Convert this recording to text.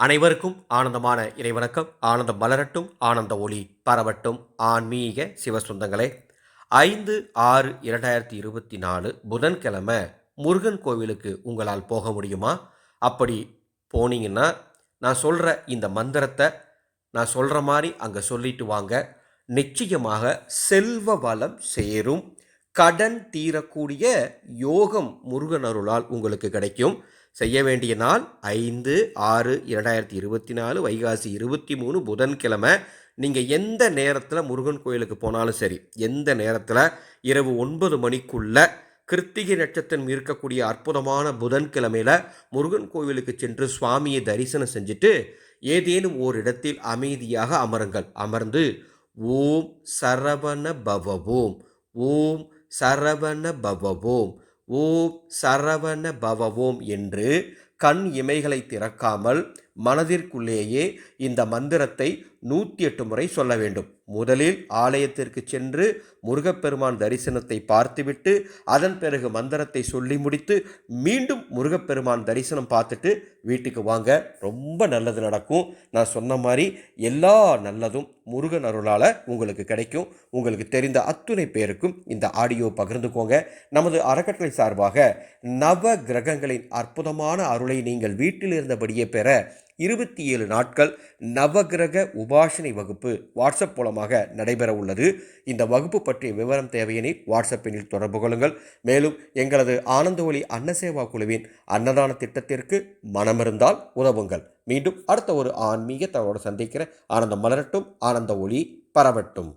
அனைவருக்கும் ஆனந்தமான இறைவணக்கம். ஆனந்தம் மலரட்டும் ஆனந்த ஒளி பரவட்டும். ஆன்மீக சிவசுந்தங்களே ஐந்து ஆறு இரண்டாயிரத்தி இருபத்தி நாலு புதன்கிழமை முருகன் கோவிலுக்கு உங்களால் போக முடியுமா? அப்படி போனீங்கன்னா நான் சொல்கிற இந்த மந்திரத்தை நான் சொல்கிற மாதிரி அங்கே சொல்லிட்டு வாங்க. நிச்சயமாக செல்வ வளம் சேரும். கடன் தீரக்கூடிய யோகம் முருகன் அருளால் உங்களுக்கு கிடைக்கும். செய்ய வேண்டிய நாள் ஐந்து ஆறு இரண்டாயிரத்தி இருபத்தி நாலு வைகாசி இருபத்தி மூணு புதன்கிழமை. நீங்கள் எந்த நேரத்தில் முருகன் கோயிலுக்கு போனாலும் சரி எந்த நேரத்தில்? இரவு ஒன்பது மணிக்குள்ள கிருத்திகை நட்சத்திரம் இருக்கக்கூடிய அற்புதமான புதன்கிழமையில் முருகன் கோவிலுக்கு சென்று சுவாமியை தரிசனம் செஞ்சுட்டு ஏதேனும் ஓரிடத்தில் அமைதியாக அமருங்கள். அமர்ந்து ஓம் சரவண பவவோம். ஓம் சரவண பவவோம். ஓம் சரவண பவவோம் என்று கண் இமைகளை திறக்காமல் மனதிற்குள்ளேயே இந்த மந்திரத்தை நூற்றி எட்டு முறை சொல்ல வேண்டும். முதலில் ஆலயத்திற்கு சென்று முருகப்பெருமான் தரிசனத்தை பார்த்துவிட்டு அதன் பிறகு மந்திரத்தை சொல்லி முடித்து மீண்டும் முருகப்பெருமான் தரிசனம் பார்த்துட்டு வீட்டுக்கு வாங்க. ரொம்ப நல்லது நடக்கும். நான் சொன்ன மாதிரி எல்லா நல்லதும் முருகன் அருளால் உங்களுக்கு கிடைக்கும். உங்களுக்கு தெரிந்த அத்துணை பேருக்கும் இந்த ஆடியோ பகிர்ந்துக்கோங்க. நமது அறக்கட்டளை சார்பாக நவ கிரகங்களின் அற்புதமான அருள் அருளை நீங்கள் வீட்டில் இருந்தபடியே பெற இருபத்தி ஏழு நாட்கள் நவகிரக உபாசனை வகுப்பு வாட்ஸ்அப் மூலமாக நடைபெற உள்ளது. இந்த வகுப்பு பற்றிய விவரம் தேவையெனில் வாட்ஸ்அப்பினில் தொடர்பு கொள்ளுங்கள். மேலும் எங்களது ஆனந்த ஒளி அன்னசேவா குழுவின் அன்னதான திட்டத்திற்கு மனமிருந்தால் உதவுங்கள். மீண்டும் அடுத்த ஒரு ஆன்மீக தகவலோடு சந்திக்கிற ஆனந்தம் மலரட்டும். ஆனந்த ஒளி பரவட்டும்.